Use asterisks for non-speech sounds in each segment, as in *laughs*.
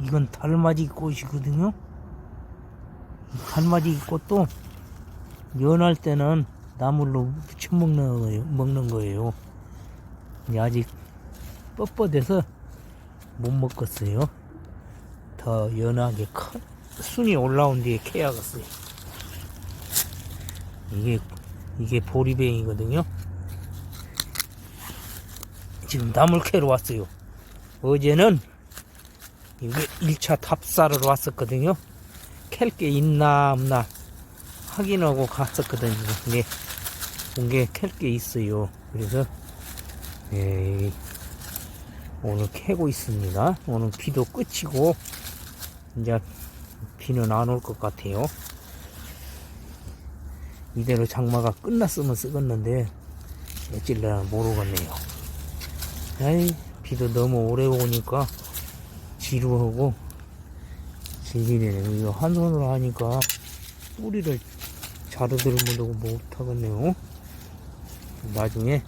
이건 달맞이 꽃이거든요. 이 달맞이 꽃도 연할 때는 나물로 부쳐 먹는 거예요. 먹는 거예요. 아직 뻣뻣해서 못 먹겠어요. 더 연하게 큰 순이 올라온 뒤에 캐야겠어요. 이게 이게 보리뱅이거든요. 지금 나물 캐러 왔어요. 어제는 이게 1차 답사를 왔었거든요. 캘 게 있나 없나 확인하고 갔었거든요. 근데 이게 캘 게 있어요. 그래서 예, 오늘 캐고 있습니다. 오늘 비도 끝이고 이제 비는 안 올 것 같아요. 이대로 장마가 끝났으면 쓰겠는데 어찔려나 모르겠네요. 아이 비도 너무 오래 오니까 지루하고 질리네요. 이거 한 손으로 하니까 뿌리를 자르들면도 못하겠네요. 나중에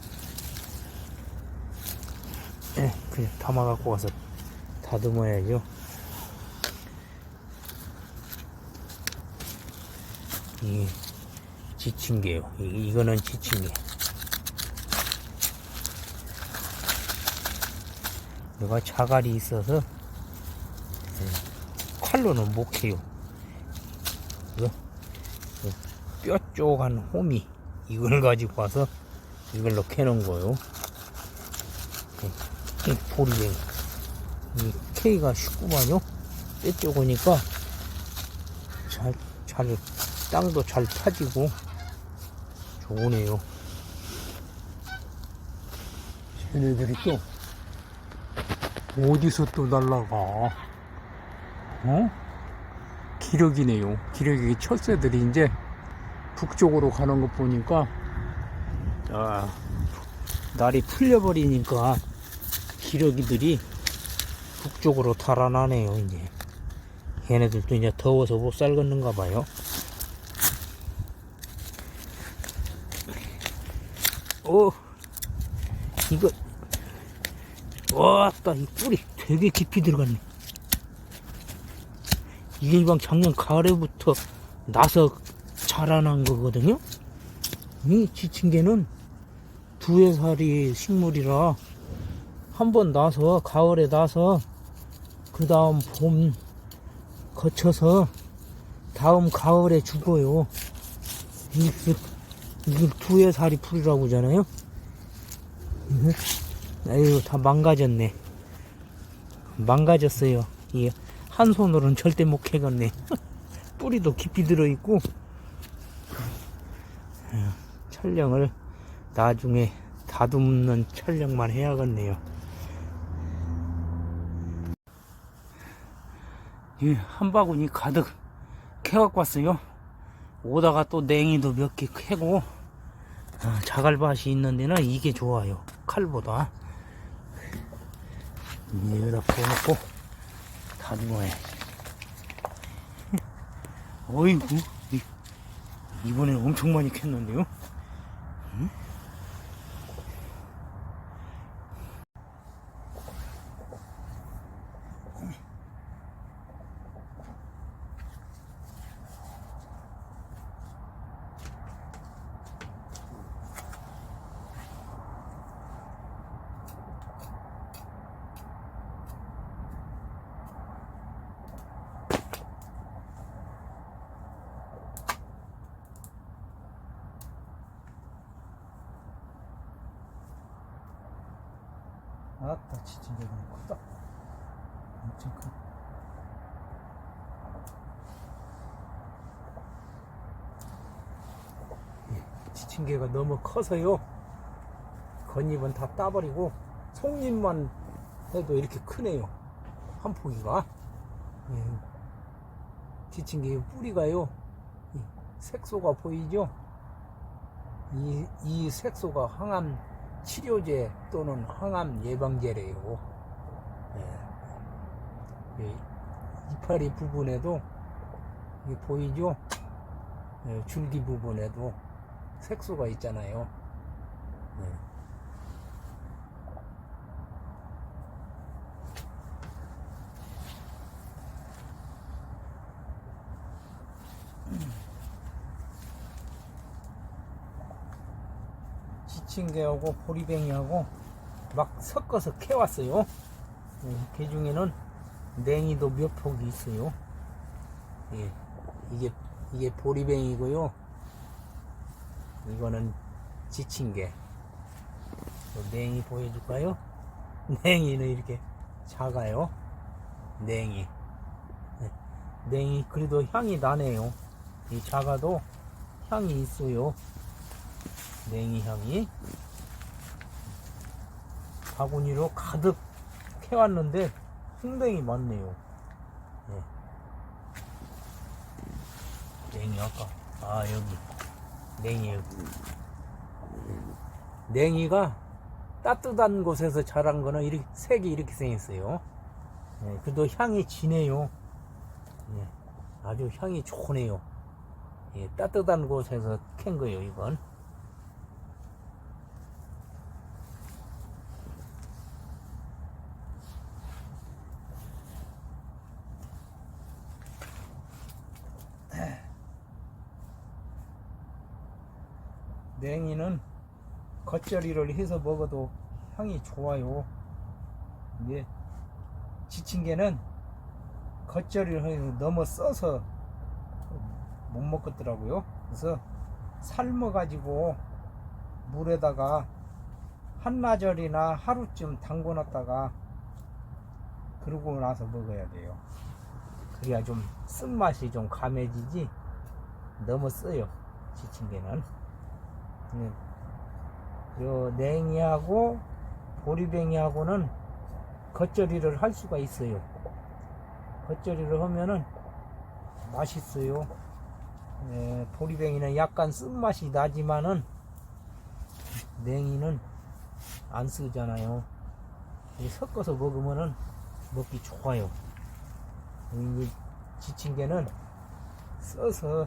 예, 그냥 담아 갖고 와서 다듬어야죠. 이게 지친개요. 이- 이거는 지친개. 얘가 자갈이 있어서 예, 칼로는 못 캐요. 이거 뼈 쪽한 호미 이걸 가지고 와서 이걸로 캐는 거요. 이 보리뱅이. 이 K가 쉽구만요. 뼈 쪽으니까 잘, 잘, 땅도 잘 타지고 좋으네요. 쟤네들이 또 어디서 또 날라가? 어? 기력이네요. 기력이 철새들이 이제 북쪽으로 가는 것 보니까 아, 날이 풀려버리니까 기러기들이 북쪽으로 달아나네요, 이제. 걔네들도 이제 더워서 못 살겠는가 봐요. 오, 이거, 왔다, 이 뿌리 되게 깊이 들어갔네. 이방 작년 가을에부터 나서 자라난 거거든요? 이 지친 개는 두해 살이 식물이라 한 번 나서 가을에 나서 그 다음 봄 거쳐서 다음 가을에 죽어요. 이게, 이게 두해 살이 풀이라고 하잖아요. 음, 아유 다 망가졌네. 망가졌어요. 이게 한 손으로는 절대 못 캐겠네. *laughs* 뿌리도 깊이 들어있고 촬영을 나중에 다듬는 촬영만 해야겠네요. 예, 한 바구니 가득 캐갖고 왔어요. 오다가 또 냉이도 몇 개 캐고 아, 자갈밭이 있는 데는 이게 좋아요. 칼보다. 여기다 부어놓고 다듬어야 어이구 이- 이번엔 엄청 많이 캤는데요? 아따 게 너무 크다 엄청 크 예, 지친 개가 너무 커서요. 겉잎은 다 따버리고 속잎만 해도 이렇게 크네요. 한 포기가. 예. 지친 개 뿌리가요 이 색소가 보이죠? 이, 이 색소가 항암 치료제 또는 항암 예방제래요. 예. 이 이파리 부분에도 보이죠? 예, 줄기 부분에도 색소가 있잖아요. 예. 지친개하고 보리뱅이하고 막 섞어서 캐왔어요. 예, 그 중에는 냉이도 몇 폭이 있어요. 예, 이게 이게 보리뱅이고요. 이거는 지친개. 또 냉이 보여줄까요? *laughs* 냉이는 이렇게 작아요. 냉이. 네, 냉이 그래도 향이 나네요. 이 작아도 향이 있어요. 냉이 향이. 바구니로 가득 캐왔는데 흥뱅이 많네요. 네. 냉이 아까 아 여기 냉이 여기. 냉이가 따뜻한 곳에서 자란 거는 이렇게 색이 이렇게 생겼어요. 네, 그래도 향이 진해요. 네, 아주 향이 좋네요. 예, 따뜻한 곳에서 캔 거예요, 이건. 냉이는 겉절이를 해서 먹어도 향이 좋아요. 이게 지친 개는 겉절이를 해서 너무 써서 못 먹겠더라고요. 그래서 삶아가지고 물에다가 한나절이나 하루쯤 담궈놨다가 그러고 나서 먹어야 돼요. 그래야 좀 쓴맛이 좀 감해지지 너무 써요. 지친 개는. 네. 요 냉이하고 보리뱅이하고는 겉절이를 할 수가 있어요. 겉절이를 하면은 맛있어요. 예, 보리뱅이는 약간 쓴맛이 나지만은 냉이는 안 쓰잖아요. 이 섞어서 먹으면은 먹기 좋아요. 이 지친 개는 써서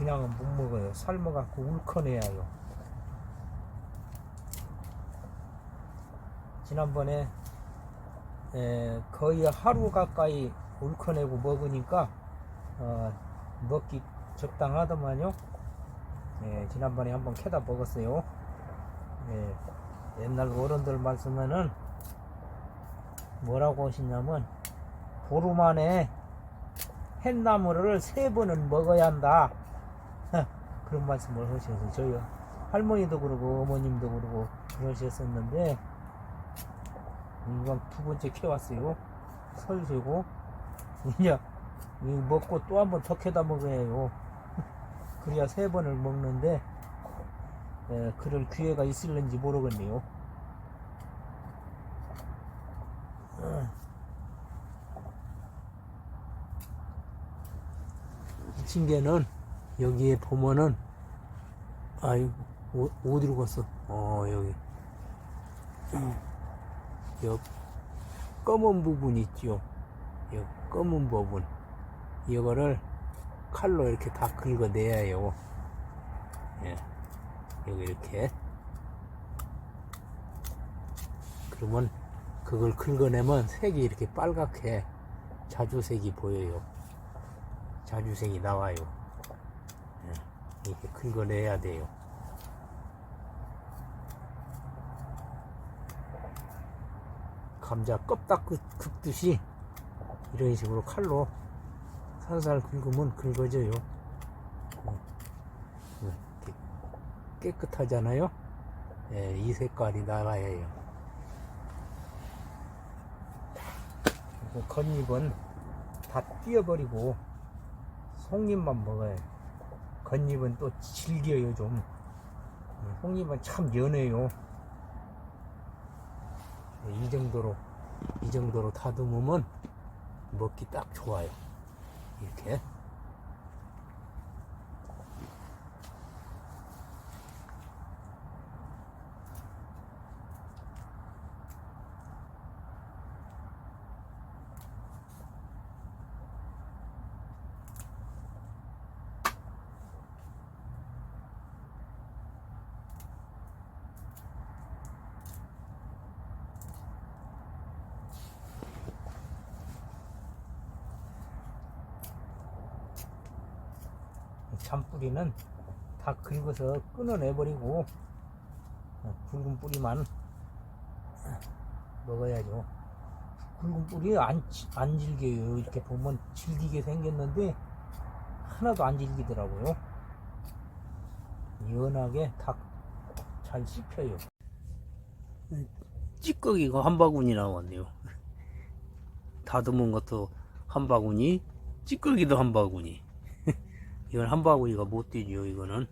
그냥은 못 먹어요. 삶아갖고 울커내야 해요. 지난번에 에, 거의 하루 가까이 울커내고 먹으니까 어, 먹기 적당하더만요. 예, 지난번에 한번 캐다 먹었어요. 예, 옛날 어른들 말씀에는 뭐라고 하시냐면 보름 안에 햇나무를 세 번은 먹어야 한다. 그런 말씀을 하셔서 저희 할머니도 그러고 어머님도 그러고 그러셨었는데 이건 두 번째 캐왔어요. 설세고 이제 이 먹고 또 한 번 더 캐다 먹어야 해요. *laughs* 그래야 세 번을 먹는데 에, 그럴 기회가 있을는지 모르겠네요. 이 친개는 여기에 보면은 아이고 어, 어디로 갔어? 어 여기 여 검은 부분 있죠. 여 검은 부분 이거를 칼로 이렇게 다 긁어내야 해요. 예. 여기 이렇게 그러면 그걸 긁어내면 색이 이렇게 빨갛게 자주색이 보여요. 자주색이 나와요. 예. 이렇게 긁어내야 돼요. 감자 껍딱 긁- 긁듯이 이런 식으로 칼로 살살 긁으면 긁어져요. 어. 어, 깨끗하잖아요. 예, 이 색깔이 나와야 해요. 겉잎은 다 띄어버리고 속잎만 먹어요. 겉잎은 또 질겨요 좀. 어, 속잎은 참 연해요. 예, 이 정도로 이 정도로 다듬으면 먹기 딱 좋아요. 이렇게. 잔뿌리는 다 긁어서 끊어내버리고 어, 굵은 뿌리만 먹어야죠. 굵은 뿌리 안, 지- 안 질겨요. 이렇게 보면 질기게 생겼는데 하나도 안 질기더라고요. 연하게 다 잘 씹혀요. 찌꺼기가 한 바구니 나왔네요. *laughs* 다듬은 것도 한 바구니, 찌꺼기도 한 바구니. 이건 한 바구니가 못 되죠, 이거는.